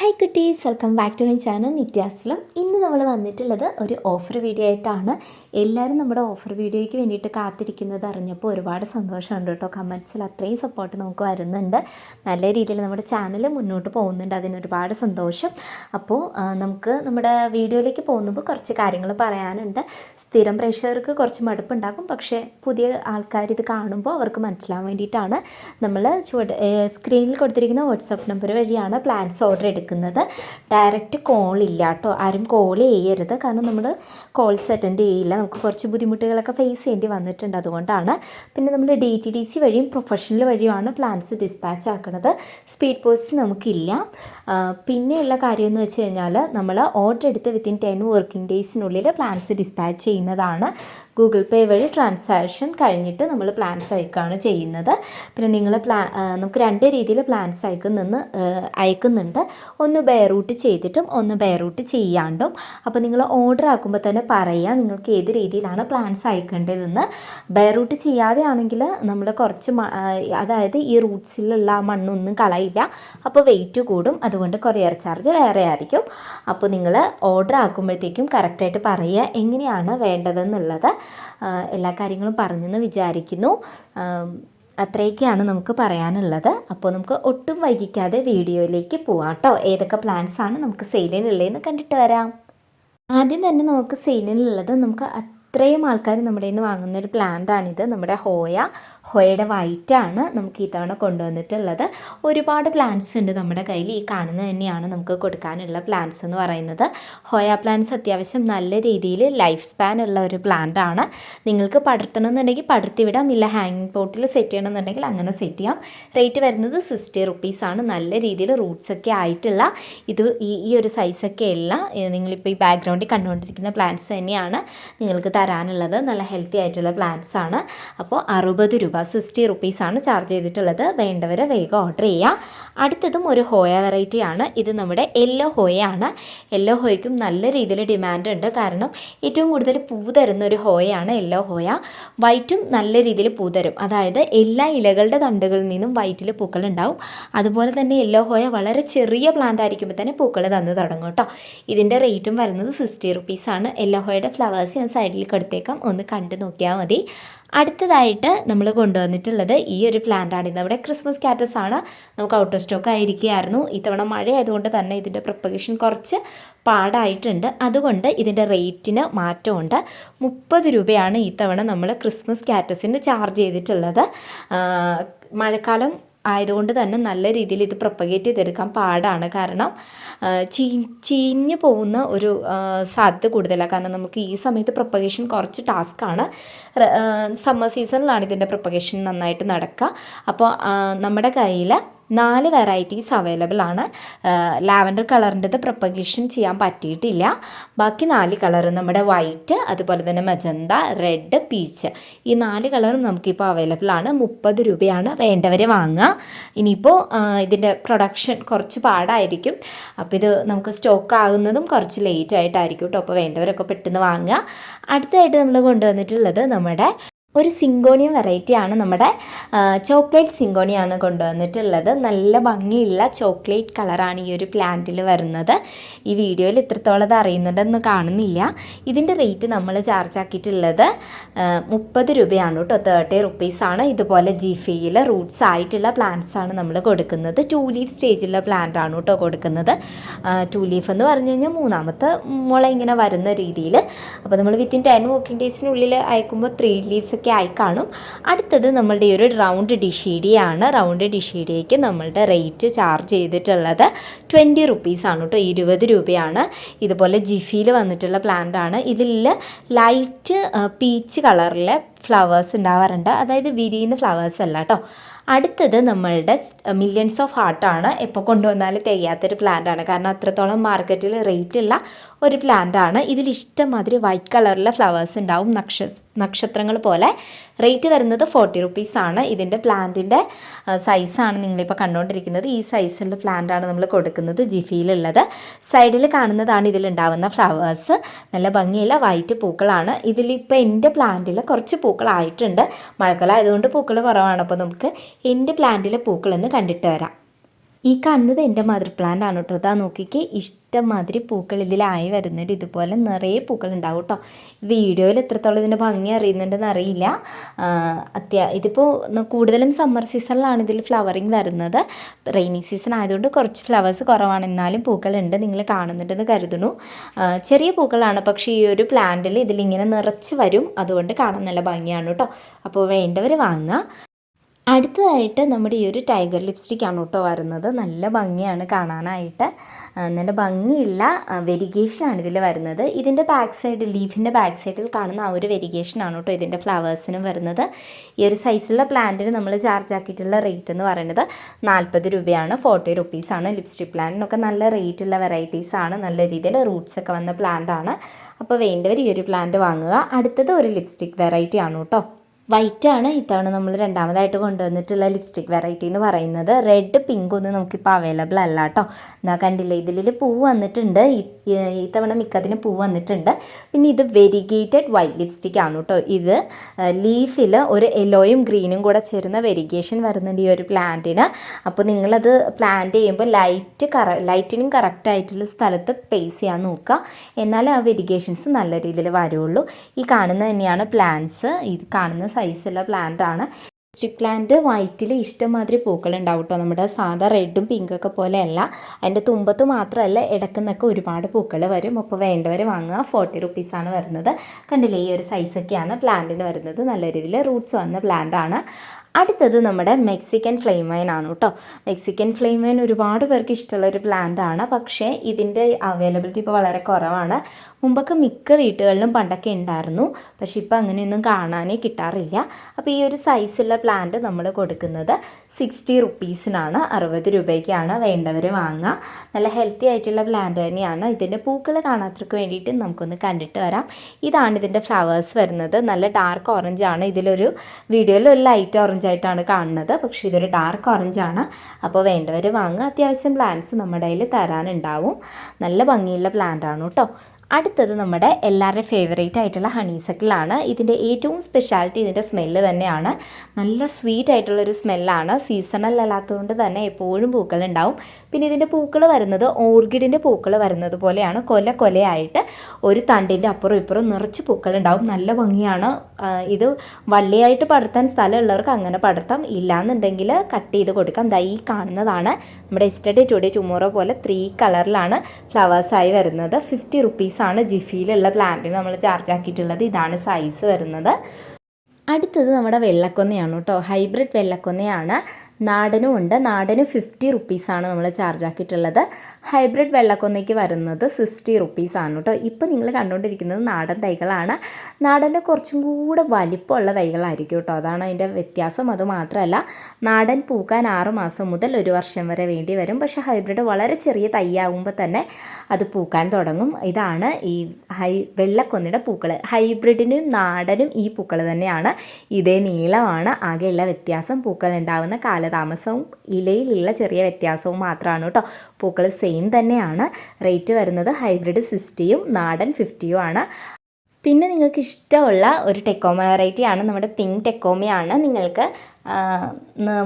Hi കുട്ടീസ്. Welcome back to my channel നിത്യാസ്ലം ഇന്ന് നമ്മൾ വന്നിട്ടുള്ളത് ഒരു ഓഫർ വീഡിയോ ആയിട്ടാണ്. എല്ലാവരും നമ്മുടെ ഓഫർ വീഡിയോയ്ക്ക് വേണ്ടിയിട്ട് കാത്തിരിക്കുന്നത് അറിഞ്ഞപ്പോൾ ഒരുപാട് സന്തോഷമുണ്ട് കേട്ടോ. കമൻസിൽ അത്രയും സപ്പോർട്ട് നമുക്ക് വരുന്നുണ്ട്. നല്ല രീതിയിൽ നമ്മുടെ ചാനൽ മുന്നോട്ട് പോകുന്നുണ്ട്. അതിന് ഒരുപാട് സന്തോഷം. അപ്പോൾ നമുക്ക് നമ്മുടെ വീഡിയോയിലേക്ക് പോകുമ്പോൾ കുറച്ച് കാര്യങ്ങൾ പറയാനുണ്ട്. സ്ഥിരം പ്രേക്ഷകർക്ക് കുറച്ച് മടുപ്പുണ്ടാകും. പക്ഷേ പുതിയ ആൾക്കാർ ഇത് കാണുമ്പോൾ അവർക്ക് മനസ്സിലാവാൻ വേണ്ടിയിട്ടാണ് നമ്മൾ സ്ക്രീനിൽ കൊടുത്തിരിക്കുന്ന വാട്സപ്പ് നമ്പർ വഴിയാണ് പ്ലാൻസ് ഓർഡർ എടുക്കുന്നത്. ഡയറക്റ്റ് കോൾ ഇല്ല കേട്ടോ ആരും കോൾ ചെയ്യരുത്. കാരണം നമ്മൾ കോൾസ് അറ്റൻഡ് ചെയ്യില്ല. നമുക്ക് കുറച്ച് ബുദ്ധിമുട്ടുകളൊക്കെ ഫേസ് ചെയ്യേണ്ടി വന്നിട്ടുണ്ട്. അതുകൊണ്ടാണ് പിന്നെ നമ്മൾ ഡി ടി ഡി സി വഴിയും പ്രൊഫഷണൽ വഴിയുമാണ് പ്ലാൻസ് ഡിസ്പാച്ച് ആക്കുന്നത് സ്പീഡ് പോസ്റ്റ് നമുക്കില്ല. പിന്നെയുള്ള കാര്യം എന്ന് വെച്ച് കഴിഞ്ഞാൽ നമ്മൾ ഓർഡർ എടുത്ത് വിത്തിൻ ടെൻ വർക്കിംഗ് ഡേയ്സിനുള്ളിൽ പ്ലാൻസ് ഡിസ്പാച്ച് ചെയ്യുന്നതാണ്. ഗൂഗിൾ പേ വഴി ട്രാൻസാക്ഷൻ കഴിഞ്ഞിട്ട് നമ്മൾ പ്ലാൻസ് അയക്കുകയാണ് ചെയ്യുന്നത്. പിന്നെ നിങ്ങൾ പ്ലാ നമുക്ക് രണ്ട് രീതിയിൽ പ്ലാൻസ് നിന്ന് അയക്കുന്നുണ്ട്. ഒന്ന് ബെയറൂട്ട് ചെയ്തിട്ടും ഒന്ന് ബെയറൂട്ട് ചെയ്യാണ്ടും. അപ്പോൾ നിങ്ങൾ ഓർഡർ ആക്കുമ്പോൾ തന്നെ പറയുക നിങ്ങൾക്ക് ഏത് രീതിയിലാണ് പ്ലാൻസ് അയക്കേണ്ടതെന്ന്. ബെയറൂട്ട് ചെയ്യാതെ ആണെങ്കിൽ നമ്മൾ കുറച്ച് അതായത് ഈ റൂട്ട്സിലുള്ള മണ്ണൊന്നും കളയില്ല. അപ്പോൾ വെയിറ്റ് കൂടും. അതുകൊണ്ട് കൊറിയർ ചാർജ് വേറെ ആയിരിക്കും. അപ്പോൾ നിങ്ങൾ ഓർഡർ ആക്കുമ്പോഴത്തേക്കും കറക്റ്റായിട്ട് പറയുക എങ്ങനെയാണ് വേണ്ടതെന്നുള്ളത്. എല്ലാ കാര്യങ്ങളും പറഞ്ഞെന്ന് വിചാരിക്കുന്നു. അത്രയൊക്കെയാണ് നമുക്ക് പറയാനുള്ളത്. അപ്പോൾ നമുക്ക് ഒട്ടും വൈകിക്കാതെ വീഡിയോയിലേക്ക് പോവാം കേട്ടോ. ഏതൊക്കെ പ്ലാൻസ് ആണ് നമുക്ക് സെയിലിനുള്ളതെന്ന് കണ്ടിട്ട് വരാം. ആദ്യം തന്നെ നമുക്ക് സെയിലിനുള്ളത് നമുക്ക് അത്രയും ആൾക്കാർ നമ്മുടെ നിന്ന് വാങ്ങുന്ന ഒരു പ്ലാന്റ് ആണിത്. നമ്മുടെ ഹോയ. ഹോയയുടെ വൈറ്റാണ് നമുക്ക് ഇത്തവണ കൊണ്ടുവന്നിട്ടുള്ളത്. ഒരുപാട് പ്ലാന്റ്സ് ഉണ്ട് നമ്മുടെ കയ്യിൽ. ഈ കാണുന്നത് തന്നെയാണ് നമുക്ക് കൊടുക്കാനുള്ള പ്ലാന്റ്സ് എന്ന് പറയുന്നത്. ഹോയ പ്ലാന്റ്സ് അത്യാവശ്യം നല്ല രീതിയിൽ ലൈഫ് സ്പാൻ ഉള്ള ഒരു പ്ലാന്റ് ആണ്. നിങ്ങൾക്ക് പടർത്തണമെന്നുണ്ടെങ്കിൽ പടർത്തി വിടാം. ഇല്ല ഹാങ്ങിങ് പോട്ടിൽ സെറ്റ് ചെയ്യണമെന്നുണ്ടെങ്കിൽ അങ്ങനെ സെറ്റ് ചെയ്യാം. റേറ്റ് വരുന്നത് സിക്സ്റ്റി റുപ്പീസാണ് നല്ല രീതിയിൽ റൂട്ട്സ് ഒക്കെ ആയിട്ടുള്ള ഇത് ഈ ഈ ഒരു സൈസൊക്കെ അല്ല നിങ്ങളിപ്പോൾ ഈ ബാക്ക്ഗ്രൗണ്ടിൽ കണ്ടുകൊണ്ടിരിക്കുന്ന പ്ലാന്റ്സ് തന്നെയാണ് നിങ്ങൾക്ക് തരാനുള്ളത്. നല്ല ഹെൽത്തി ആയിട്ടുള്ള പ്ലാന്റ്സ് ആണ്. അപ്പോൾ അറുപത് രൂപ സിക്സ്റ്റി റുപ്പീസാണ് ചാർജ് ചെയ്തിട്ടുള്ളത്. വേണ്ടവർ വേഗം ഓർഡർ ചെയ്യാം. അടുത്തതും ഒരു ഹോയ വെറൈറ്റിയാണ് ഇത് നമ്മുടെ യെല്ലോ ഹോയാണ് യെല്ലോ ഹോയ്ക്കും നല്ല രീതിയിൽ ഡിമാൻഡ് ഉണ്ട്. കാരണം ഏറ്റവും കൂടുതൽ പൂ തരുന്ന ഒരു ഹോയാണ് യെല്ലോ ഹോയ വൈറ്റും നല്ല രീതിയിൽ പൂ തരും. അതായത് എല്ലാ ഇലകളുടെ തണ്ടുകളിൽ നിന്നും വൈറ്റിൽ പൂക്കൾ ഉണ്ടാവും. അതുപോലെ തന്നെ യെല്ലോ ഹോയ വളരെ ചെറിയ പ്ലാന്റ് ആയിരിക്കുമ്പോൾ തന്നെ പൂക്കൾ തന്നു തുടങ്ങും കേട്ടോ. ഇതിന്റെ റേറ്റും വരുന്നത് സിക്സ്റ്റി റുപ്പീസാണ് യെല്ലോ ഹോയുടെ ഫ്ലവേഴ്സ് ഞാൻ സൈഡിൽ കൊടുത്തേക്കാം. ഒന്ന് കണ്ടു നോക്കിയാൽ മതി. അടുത്തതായിട്ട് നമ്മൾ കൊണ്ടുവന്നിട്ടുള്ളത് ഈ ഒരു പ്ലാന്റ് ആണ്. അവിടെ ക്രിസ്മസ് കാറ്റസ് ആണ്. നമുക്ക് ഔട്ട് ഓഫ് സ്റ്റോക്ക് ആയിരിക്കുകയായിരുന്നു. ഇത്തവണ മഴ ആയതുകൊണ്ട് തന്നെ ഇതിന്റെ പ്രൊപ്പഗേഷൻ കുറച്ച് പാടായിട്ടുണ്ട്. അതുകൊണ്ട് ഇതിന്റെ റേറ്റിന് മാറ്റമുണ്ട്. മുപ്പത് രൂപയാണ് ഇത്തവണ നമ്മൾ ക്രിസ്മസ് കാറ്റസിന് ചാർജ് ചെയ്തിട്ടുള്ളത്. മഴക്കാലം ആയതുകൊണ്ട് തന്നെ നല്ല രീതിയിൽ ഇത് പ്രൊപ്പഗേറ്റ് ചെയ്തെടുക്കാൻ പാടാണ്. കാരണം ചീ ചീഞ്ഞു പോകുന്ന ഒരു സാധ്യത കൂടുതലാണ് കാരണം നമുക്ക് ഈ സമയത്ത് പ്രൊപ്പഗേഷൻ കുറച്ച് ടാസ്ക്കാണ് സമ്മർ സീസണിലാണ് ഇതിന്റെ പ്രൊപ്പഗേഷൻ നന്നായിട്ട് നടക്കുക അപ്പോൾ നമ്മുടെ കയ്യിൽ നാല് വെറൈറ്റീസ് അവൈലബിൾ ആണ്. ലാവൻഡർ കളറിന്റെത് പ്രൊപ്പഗേഷൻ ചെയ്യാൻ പറ്റിയിട്ടില്ല. ബാക്കി നാല് കളർ നമ്മുടെ വൈറ്റ് അതുപോലെ തന്നെ മജന്ത റെഡ് പീച്ച് ഈ നാല് കളറും നമുക്കിപ്പോൾ അവൈലബിൾ ആണ്. മുപ്പത് രൂപയാണ് വേണ്ടവരെ വാങ്ങുക. ഇനിയിപ്പോൾ ഇതിന്റെ പ്രൊഡക്ഷൻ കുറച്ച് പാടായിരിക്കും. അപ്പോൾ ഇത് നമുക്ക് സ്റ്റോക്ക് ആകുന്നതും കുറച്ച് ലേറ്റ് ആയിട്ടായിരിക്കും കേട്ടോ. അപ്പോൾ വേണ്ടവരൊക്കെ പെട്ടെന്ന് വാങ്ങുക. അടുത്തതായിട്ട് നമ്മൾ കൊണ്ടുവന്നിട്ടുള്ളത് നമ്മുടെ ഒരു സിങ്കോണിയം വെറൈറ്റിയാണ് നമ്മുടെ ചോക്ലേറ്റ് സിങ്കോണിയാണ് കൊണ്ടുവന്നിട്ടുള്ളത്. നല്ല ഭംഗിയുള്ള ചോക്ലേറ്റ് കളറാണ് ഈ ഒരു പ്ലാന്റിൽ വരുന്നത്. ഈ വീഡിയോയിൽ ഇത്രത്തോളം അത് അറിയുന്നുണ്ടെന്ന് കാണുന്നില്ല. ഇതിന്റെ റേറ്റ് നമ്മൾ ചാർജ് ആക്കിയിട്ടുള്ളത് മുപ്പത് രൂപയാണ് കേട്ടോ. തേർട്ടി റുപ്പീസാണ് ഇതുപോലെ ജിഫിയിൽ റൂട്ട്സ് ആയിട്ടുള്ള പ്ലാന്റ്സ് ആണ് നമ്മൾ കൊടുക്കുന്നത്. ടു ലീഫ് സ്റ്റേജിലുള്ള പ്ലാന്റ് ആണ് കേട്ടോ കൊടുക്കുന്നത്. ടു ലീഫ് എന്ന് പറഞ്ഞു കഴിഞ്ഞാൽ മൂന്നാമത്തെ മുള ഇങ്ങനെ വരുന്ന രീതിയിൽ അപ്പോൾ നമ്മൾ വിത്തിൻ ടെൻ വർക്കിംഗ് ഡേയ്സിനുള്ളിൽ അയക്കുമ്പോൾ ത്രീ ലീവ്സ് ഒക്കെ ആയി കാണും. അടുത്തത് നമ്മളുടെ ഈ ഒരു റൗണ്ട് ഡിഷീഡിയാണ് റൗണ്ട് ഡിഷീഡിയയ്ക്ക് നമ്മളുടെ റേറ്റ് ചാർജ് ചെയ്തിട്ടുള്ളത് ട്വന്റി റുപ്പീസാണ് കേട്ടോ ഇരുപത് രൂപയാണ്. ഇതുപോലെ ജിഫിയിൽ വന്നിട്ടുള്ള പ്ലാന്റ് ആണ്. ഇതിൽ ലൈറ്റ് പീച്ച് കളറിലെ ഫ്ലവേഴ്സ് ഉണ്ടാവാറുണ്ട്. അതായത് വിരിയുന്ന ഫ്ലവേഴ്സ് അല്ല കേട്ടോ അടുത്തത് നമ്മളുടെ മില്യൺസ് ഓഫ് ഹാർട്ടാണ് എപ്പോൾ കൊണ്ടുവന്നാലും തികയാത്തൊരു പ്ലാന്റ് ആണ്. കാരണം അത്രത്തോളം മാർക്കറ്റിൽ റേറ്റ് ഉള്ള ഒരു പ്ലാന്റ് ആണ്. ഇതിൽ ഇഷ്ടംമാതിരി വൈറ്റ് കളറിലെ ഫ്ലവേഴ്സ് ഉണ്ടാവും. നക്ഷ നക്ഷത്രങ്ങൾ പോലെ. റേറ്റ് വരുന്നത് ഫോർട്ടി റുപ്പീസ് ആണ്. ഇതിന്റെ പ്ലാന്റിന്റെ സൈസാണ് നിങ്ങളിപ്പോൾ കണ്ടുകൊണ്ടിരിക്കുന്നത് ഈ സൈസിലുള്ള പ്ലാന്റ് ആണ് നമ്മൾ കൊടുക്കുന്നത് ജിഫിയിലുള്ളത്. സൈഡിൽ കാണുന്നതാണ് ഇതിലുണ്ടാവുന്ന ഫ്ലവേഴ്സ് നല്ല ഭംഗിയുള്ള വൈറ്റ് പൂക്കളാണ്. ഇതിലിപ്പോൾ എന്റെ പ്ലാന്റിൽ കുറച്ച് പൂക്കളായിട്ടുണ്ട്. മഴക്കാലം ആയതുകൊണ്ട് പൂക്കൾ കുറവാണ്. അപ്പോൾ നമുക്ക് എന്റെ പ്ലാന്റിലെ പൂക്കളെന്ന് കണ്ടിട്ട് വരാം. ഈ കാണുന്നത് എന്റെ മദർ പ്ലാന്റ് ആണ് കേട്ടോ അതാ നോക്കിക്ക് ഇഷ്ടംമാതിരി പൂക്കൾ ഇതിലായി വരുന്നുണ്ട്. ഇതുപോലെ നിറയെ പൂക്കൾ ഉണ്ടാവും കേട്ടോ വീഡിയോയിൽ എത്രത്തോളം ഇതിന്റെ ഭംഗി അറിയുന്നുണ്ടെന്ന് അറിയില്ല. അത്യാ ഇതിപ്പോൾ കൂടുതലും സമ്മർ സീസണിലാണ് ഇതിൽ ഫ്ലവറിങ് വരുന്നത്. റെയിനി സീസൺ ആയതുകൊണ്ട് കുറച്ച് ഫ്ലവേഴ്സ് കുറവാണ്. എന്നാലും പൂക്കളുണ്ട് നിങ്ങൾ കാണുന്നുണ്ടെന്ന് കരുതുന്നു. ചെറിയ പൂക്കളാണ് പക്ഷേ ഈ ഒരു പ്ലാന്റിൽ ഇതിലിങ്ങനെ നിറച്ച് വരും. അതുകൊണ്ട് കാണാൻ നല്ല ഭംഗിയാണ് കേട്ടോ അപ്പോൾ വേണ്ടവർ വാങ്ങുക. അടുത്തതായിട്ട് നമ്മുടെ ഈ ഒരു ടൈഗർ ലിപ്സ്റ്റിക് ആണ് കേട്ടോ വരുന്നത്. നല്ല ഭംഗിയാണ് കാണാനായിട്ട്. നല്ല ഭംഗിയുള്ള വെരിഗേഷനാണ് ഇതിൽ വരുന്നത്. ഇതിന്റെ ബാക്ക് സൈഡ് ലീഫിന്റെ ബാക്ക് സൈഡിൽ കാണുന്ന ആ ഒരു വെരിഗേഷനാണ് കേട്ടോ ഇതിന്റെ ഫ്ലവേഴ്സിനും വരുന്നത്. ഈ ഒരു സൈസുള്ള പ്ലാന്റിന് നമ്മൾ ചാർജ് ആക്കിയിട്ടുള്ള റേറ്റ് എന്ന് പറയുന്നത് നാൽപ്പത് രൂപയാണ്. ഫോർട്ടി റുപ്പീസാണ് ലിപ്സ്റ്റിക് പ്ലാന്റിനൊക്കെ നല്ല റേറ്റുള്ള വെറൈറ്റീസാണ് നല്ല രീതിയിൽ റൂട്ട്സൊക്കെ വന്ന പ്ലാന്റ് ആണ്. അപ്പോൾ വേണ്ടവർ ഈ ഒരു പ്ലാന്റ് വാങ്ങുക. അടുത്തത് ഒരു ലിപ്സ്റ്റിക് വെറൈറ്റി ആണ് കേട്ടോ. വൈറ്റ് ആണ് ഇത്തവണ നമ്മൾ രണ്ടാമതായിട്ട് കൊണ്ടുവന്നിട്ടുള്ള ലിപ്സ്റ്റിക് വെറൈറ്റി എന്ന് പറയുന്നത്. റെഡ് പിങ്ക് ഒന്നും നമുക്കിപ്പോൾ അവൈലബിൾ അല്ല കേട്ടോ എന്നാൽ കണ്ടില്ല ഇതിൽ പൂ വന്നിട്ടുണ്ട്. ഇത്തവണ മിക്കതിന് പൂ വന്നിട്ടുണ്ട്. പിന്നെ ഇത് വെരിഗേറ്റഡ് വൈറ്റ് ലിപ്സ്റ്റിക് ആണ് കേട്ടോ ഇത്. ലീഫിൽ ഒരു യെല്ലോയും ഗ്രീനും കൂടെ ചേരുന്ന വെരിഗേഷൻ വരുന്നുണ്ട് ഈ ഒരു പ്ലാന്റിന്. അപ്പോൾ നിങ്ങളത് പ്ലാന്റ് ചെയ്യുമ്പോൾ ലൈറ്റ് കറ ലൈറ്റിനും കറക്റ്റ് ആയിട്ടുള്ള സ്ഥലത്ത് പ്ലേസ് ചെയ്യാൻ നോക്കുക. എന്നാലേ ആ വെരിഗേഷൻസ് നല്ല രീതിയിൽ വരുള്ളൂ. ഈ കാണുന്ന തന്നെയാണ് പ്ലാന്റ്സ്. ഇത് കാണുന്ന സൈസുള്ള പ്ലാന്റ് ആണ് സ്റ്റിക് പ്ലാന്റ് വൈറ്റിൽ ഇഷ്ടംമാതിരി പൂക്കൾ ഉണ്ടാവും കേട്ടോ നമ്മുടെ സാധാ റെഡും പിങ്കൊക്കെ പോലെയല്ല. അതിന്റെ തുമ്പത്ത് മാത്രമല്ല ഇടക്കുന്നൊക്കെ ഒരുപാട് പൂക്കൾ വരും. അപ്പോൾ വേണ്ടവർ വാങ്ങുക. ഫോർട്ടി റുപ്പീസാണ് വരുന്നത്. കണ്ടില്ലേ? ഈ ഒരു സൈസൊക്കെയാണ് പ്ലാന്റിന് വരുന്നത്. നല്ല രീതിയിൽ റൂട്ട്സ് വന്ന പ്ലാന്റ് ആണ്. അടുത്തത് നമ്മുടെ മെക്സിക്കൻ ഫ്ലെയിം വൈൻ ആണ് കേട്ടോ. മെക്സിക്കൻ ഫ്ലെയിം വൈൻ ഒരുപാട് പേർക്ക് ഇഷ്ടമുള്ള ഒരു പ്ലാന്റ് ആണ്. പക്ഷേ ഇതിന്റെ അവൈലബിലിറ്റി ഇപ്പോൾ വളരെ കുറവാണ്. മുമ്പൊക്കെ മിക്ക വീട്ടുകളിലും പണ്ടൊക്കെ ഉണ്ടായിരുന്നു. പക്ഷേ ഇപ്പോൾ അങ്ങനെയൊന്നും കാണാനേ കിട്ടാറില്ല. അപ്പോൾ ഈ ഒരു സൈസുള്ള പ്ലാന്റ് നമ്മൾ കൊടുക്കുന്നത് സിക്സ്റ്റി റുപ്പീസിനാണ് അറുപത് രൂപയ്ക്കാണ്. വേണ്ടവർ വാങ്ങുക. നല്ല ഹെൽത്തി ആയിട്ടുള്ള പ്ലാന്റ് തന്നെയാണ്. ഇതിന്റെ പൂക്കൾ കാണാത്തവർക്ക് വേണ്ടിയിട്ട് നമുക്കൊന്ന് കണ്ടിട്ട് വരാം. ഇതാണ് ഇതിന്റെ ഫ്ലവേഴ്സ് വരുന്നത്. നല്ല ഡാർക്ക് ഓറഞ്ച് ആണ്. ഇതിലൊരു വീഡിയോയിൽ ഒരു ലൈറ്റ് ഓറഞ്ച് ആയിട്ടാണ് കാണുന്നത്. പക്ഷേ ഇതൊരു ഡാർക്ക് ഓറഞ്ച് ആണ്. അപ്പോൾ വേണ്ടവർ വാങ്ങുക. അത്യാവശ്യം പ്ലാന്റ്സ് നമ്മുടെ കയ്യിൽ തരാനുണ്ടാവും. നല്ല ഭംഗിയുള്ള പ്ലാന്റ് ആണ് കേട്ടോ. അടുത്തത് നമ്മുടെ എല്ലാവരുടെയും ഫേവറേറ്റ് ആയിട്ടുള്ള ഹണീസക്കിളാണ് ഇതിന്റെ ഏറ്റവും സ്പെഷ്യാലിറ്റി ഇതിന്റെ സ്മെല്ല് തന്നെയാണ്. നല്ല സ്വീറ്റ് ആയിട്ടുള്ളൊരു സ്മെല്ലാണ് സീസണൽ അല്ലാത്തതുകൊണ്ട് തന്നെ എപ്പോഴും പൂക്കൾ ഉണ്ടാവും. പിന്നെ ഇതിന്റെ പൂക്കൾ വരുന്നത് ഓർക്കിഡിന്റെ പൂക്കൾ വരുന്നത് പോലെയാണ്. കൊല കൊലയായിട്ട് ഒരു തണ്ടിന്റെ അപ്പുറം ഇപ്പുറം നിറച്ച് പൂക്കൾ ഉണ്ടാവും. നല്ല ഭംഗിയാണ്. ഇത് വള്ളിയായിട്ട് പടർത്താൻ സ്ഥലമുള്ളവർക്ക് അങ്ങനെ പടർത്താം. ഇല്ലാന്നുണ്ടെങ്കിൽ കട്ട് ചെയ്ത് കൊടുക്കാം. ദാ കാണുന്നതാണ്. നമ്മുടെ എസ്റ്റഡേ ടുഡേ ടുമോറോ പോലെ ത്രീ കളറിലാണ് ഫ്ലവേഴ്സായി വരുന്നത്. ഫിഫ്റ്റി റുപ്പീസാണ് ജിഫിയിലുള്ള പ്ലാന്റിന് നമ്മൾ ചാർജ് ആക്കിയിട്ടുള്ളത്. ഇതാണ് സൈസ് വരുന്നത്. അടുത്തത് നമ്മുടെ വെള്ളക്കൊന്നയാണ് കേട്ടോ. ഹൈബ്രിഡ് വെള്ളക്കൊന്നയാണ്. നാടനും ഉണ്ട്. നാടന് ഫിഫ്റ്റി റുപ്പീസാണ് നമ്മൾ ചാർജ് ആക്കിയിട്ടുള്ളത്. ഹൈബ്രിഡ് വെള്ളക്കൊന്നയ്ക്ക് വരുന്നത് സിക്സ്റ്റി റുപ്പീസാണ് കേട്ടോ ഇപ്പോൾ നിങ്ങൾ കണ്ടുകൊണ്ടിരിക്കുന്നത് നാടൻ തൈകളാണ്. നാടന്റെ കുറച്ചും കൂടെ വലിപ്പമുള്ള തൈകളായിരിക്കും കേട്ടോ അതാണ് അതിന്റെ വ്യത്യാസം. അത് മാത്രമല്ല നാടൻ പൂക്കാൻ ആറ് മാസം മുതൽ ഒരു വർഷം വരെ വേണ്ടി വരും. പക്ഷേ ഹൈബ്രിഡ് വളരെ ചെറിയ തൈയാകുമ്പോൾ തന്നെ അത് പൂക്കാൻ തുടങ്ങും. ഇതാണ് ഈ ഹൈ വെള്ളക്കൊന്നയുടെ പൂക്കൾ ഹൈബ്രിഡിനും നാടനും ഈ പൂക്കൾ തന്നെയാണ്. ഇതേ നീളമാണ്. ആകെയുള്ള വ്യത്യാസം പൂക്കൾ ഉണ്ടാകുന്ന കാലതാമസവും ഇലയിലുള്ള ചെറിയ വ്യത്യാസവും മാത്രമാണ് കേട്ടോ. പൂക്കൾ സെയിം തന്നെയാണ്. റേറ്റ് വരുന്നത് ഹൈബ്രിഡ് സിസ്റ്റിയും നാടൻ ഫിഫ്റ്റിയും ആണ്. പിന്നെ നിങ്ങൾക്ക് ഇഷ്ടമുള്ള ഒരു ടെക്കോമ വെറൈറ്റിയാണ് നമ്മുടെ പിങ്ക് ടെക്കോമയാണ് നിങ്ങൾക്ക്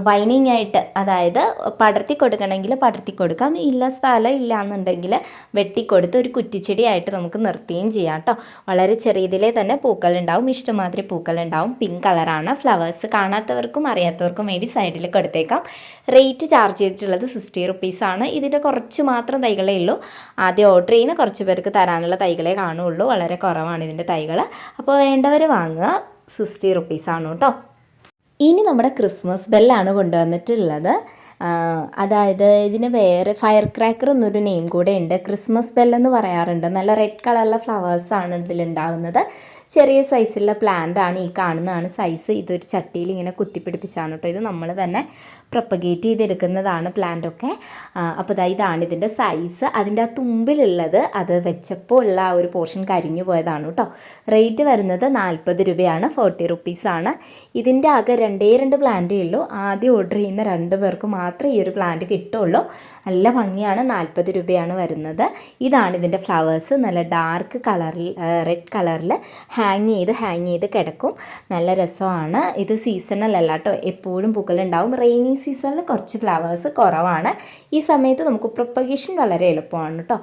വൈനിങ് ആയിട്ട് അതായത് പടർത്തി കൊടുക്കണമെങ്കിൽ പടർത്തി കൊടുക്കാം. ഇല്ല സ്ഥലം ഇല്ല എന്നുണ്ടെങ്കിൽ വെട്ടിക്കൊടുത്ത് ഒരു കുറ്റിച്ചെടിയായിട്ട് നമുക്ക് നിർത്തുകയും ചെയ്യാം കേട്ടോ വളരെ ചെറിയതിലേ തന്നെ പൂക്കൾ ഉണ്ടാവും ഇഷ്ടമാതിരി പൂക്കൾ ഉണ്ടാവും പിങ്ക് കളറാണ് ഫ്ലവേഴ്സ് കാണാത്തവർക്കും അറിയാത്തവർക്കും വേണ്ടി സൈഡിൽ കൊടുത്തേക്കാം. റേറ്റ് ചാർജ് ചെയ്തിട്ടുള്ളത് സിക്സ്റ്റി റുപ്പീസാണ് ഇതിന്റെ കുറച്ച് മാത്രം തൈകളേ ഉള്ളൂ. ആദ്യം ഓർഡർ ചെയ്യുന്ന കുറച്ച് പേർക്ക് തരാനുള്ള തൈകളെ കാണുള്ളൂ. വളരെ കുറവാണ് ഇതിന്റെ തൈകൾ അപ്പോൾ വേണ്ടവർ വാങ്ങുക. സിക്സ്റ്റി റുപ്പീസാണ് കേട്ടോ ഇനി നമ്മുടെ ക്രിസ്മസ് ബെല്ലാണ് കൊണ്ടുവന്നിട്ടുള്ളത്. അതായത് ഇതിന് വേറെ ഫയർ ക്രാക്കർ എന്നൊരു നെയിം കൂടെ ഉണ്ട്. ക്രിസ്മസ് ബെൽ എന്ന് പറയാറുണ്ട്. നല്ല റെഡ് കളറിലെ ഫ്ലവേഴ്സാണ് ഇതിലുണ്ടാവുന്നത് ചെറിയ സൈസുള്ള പ്ലാന്റ് ആണ് ഈ കാണുന്നതാണ്. സൈസ് ഇതൊരു ചട്ടിയിൽ ഇങ്ങനെ കുത്തിപ്പിടിപ്പിച്ചാണ് കേട്ടോ ഇത്. നമ്മൾ തന്നെ പ്രൊപ്പഗേറ്റ് ചെയ്തെടുക്കുന്നതാണ് പ്ലാന്റൊക്കെ അപ്പോൾ ദാ ഇതാണ് ഇതിന്റെ സൈസ് അതിന്റെ ആ തുമ്പിലുള്ളത് അത് വെച്ചപ്പോൾ ഉള്ള ആ ഒരു പോർഷൻ കരിഞ്ഞു പോയതാണ് കേട്ടോ റേറ്റ് വരുന്നത് നാൽപ്പത് രൂപയാണ്. ഫോർട്ടി റുപ്പീസാണ് ഇതിന്റെ ആകെ രണ്ടേ രണ്ട് പ്ലാന്റേ ഉള്ളൂ. ആദ്യം ഓർഡർ ചെയ്യുന്ന രണ്ട് പേർക്ക് മാത്രമേ ഈ ഒരു പ്ലാന്റ് കിട്ടുള്ളൂ. നല്ല ഭംഗിയാണ്. നാൽപ്പത് രൂപയാണ് വരുന്നത്. ഇതാണ് ഇതിന്റെ ഫ്ലവേഴ്സ് നല്ല ഡാർക്ക് കളറിൽ റെഡ് കളറിൽ ഹാങ് ചെയ്ത് ഹാങ് ചെയ്ത് കിടക്കും. നല്ല രസമാണ്. ഇത് സീസണൽ അല്ല കേട്ടോ. എപ്പോഴും പൂക്കളുണ്ടാവും. റെയിനി സീസണിൽ കുറച്ച് ഫ്ലവേഴ്സ് കുറവാണ്. ഈ സമയത്ത് നമുക്ക് പ്രൊപ്പഗേഷൻ വളരെ എളുപ്പമാണ് കേട്ടോ.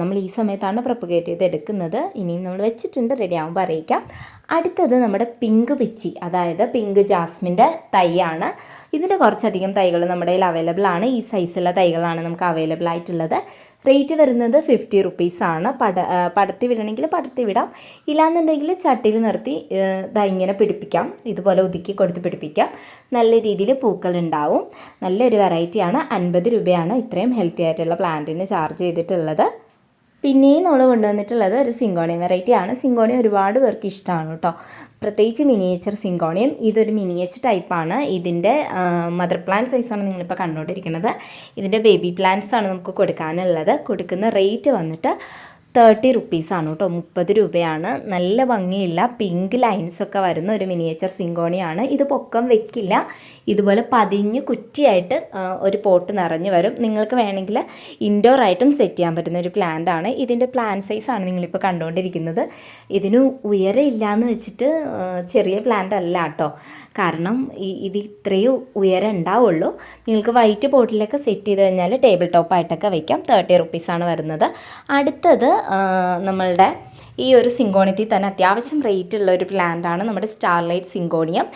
നമ്മൾ ഈ സമയത്താണ് പ്രൊപ്പഗേറ്റ് ചെയ്ത് എടുക്കുന്നത്. ഇനിയും നമ്മൾ വെച്ചിട്ടുണ്ട്. റെഡി ആകുമ്പോൾ അറിയിക്കാം. അടുത്തത് നമ്മുടെ പിങ്ക് പിച്ചി അതായത് പിങ്ക് ജാസ്മിന്റെ തൈയാണ്. ഇതിന്റെ കുറച്ചധികം തൈകൾ നമ്മുടെ കയ്യിൽ അവൈലബിൾ ആണ്. ഈ സൈസുള്ള തൈകളാണ് നമുക്ക് അവൈലബിൾ ആയിട്ടുള്ളത്. റേറ്റ് വരുന്നത് ഫിഫ്റ്റി റുപ്പീസാണ് പട പടത്തി വിടണമെങ്കിൽ പടർത്തി വിടാം. ഇല്ലാന്നുണ്ടെങ്കിൽ ചട്ടിയിൽ നിർത്തി ആ, ഇങ്ങനെ പിടിപ്പിക്കാം. ഇതുപോലെ ഒതുക്കി കൊടുത്ത് പിടിപ്പിക്കാം. നല്ല രീതിയിൽ പൂക്കൾ ഉണ്ടാവും. നല്ലൊരു വെറൈറ്റിയാണ് അൻപത് രൂപയാണ് ഇത്രയും ഹെൽത്തി ആയിട്ടുള്ള പ്ലാന്റിന് ചാർജ് ചെയ്തിട്ടുള്ളത്. പിന്നെയും നമ്മൾ കൊണ്ടുവന്നിട്ടുള്ളത് ഒരു സിങ്കോണിയം വെറൈറ്റി ആണ്. സിങ്കോണിയം ഒരുപാട് പേർക്ക് ഇഷ്ടമാണ് കേട്ടോ. പ്രത്യേകിച്ച് മിനിയേച്ചർ സിങ്കോണിയം ഇതൊരു മിനിയേച്ചർ ടൈപ്പാണ് ഇതിന്റെ മദർ പ്ലാന്റ് സൈസാണ് നിങ്ങളിപ്പോൾ കണ്ടുകൊണ്ടിരിക്കുന്നത്. ഇതിന്റെ ബേബി പ്ലാന്റ്സ് ആണ് നമുക്ക് കൊടുക്കാനുള്ളത്. കൊടുക്കുന്ന റേറ്റ് വന്നിട്ട് തേർട്ടി റുപ്പീസാണ് കേട്ടോ. മുപ്പത് രൂപയാണ്. നല്ല ഭംഗിയുള്ള പിങ്ക് ലൈൻസ് ഒക്കെ വരുന്ന ഒരു മിനിയേച്ചർ സിങ്കോണിയാണ്. ഇത് പൊക്കം വെക്കില്ല. ഇതുപോലെ പതിഞ്ഞ് കുറ്റിയായിട്ട് ഒരു പോട്ട് നിറഞ്ഞു വരും. നിങ്ങൾക്ക് വേണമെങ്കിൽ ഇൻഡോർ ആയിട്ടും സെറ്റ് ചെയ്യാൻ പറ്റുന്ന ഒരു പ്ലാന്റ് ആണ്. ഇതിന്റെ പ്ലാൻ സൈസാണ് നിങ്ങളിപ്പോൾ കണ്ടുകൊണ്ടിരിക്കുന്നത് ഇതിന് ഉയരം ഇല്ലയെന്ന് വെച്ചിട്ട് ചെറിയ പ്ലാന്റ് അല്ല കേട്ടോ. കാരണം ഇത് ഇത്രയും ഉയരം ഉണ്ടാവുള്ളൂ. നിങ്ങൾക്ക് വൈറ്റ് ബോട്ടിലൊക്കെ സെറ്റ് ചെയ്ത് കഴിഞ്ഞാൽ ടേബിൾ ടോപ്പായിട്ടൊക്കെ വയ്ക്കാം തേർട്ടി റുപ്പീസാണ് വരുന്നത്. അടുത്തത് നമ്മളുടെ ഈ ഒരു സിങ്കോണിയത്തിൽ തന്നെ അത്യാവശ്യം റേറ്റ് ഉള്ള ഒരു പ്ലാന്റ് ആണ് നമ്മുടെ സ്റ്റാർലൈറ്റ് സിങ്കോണിയം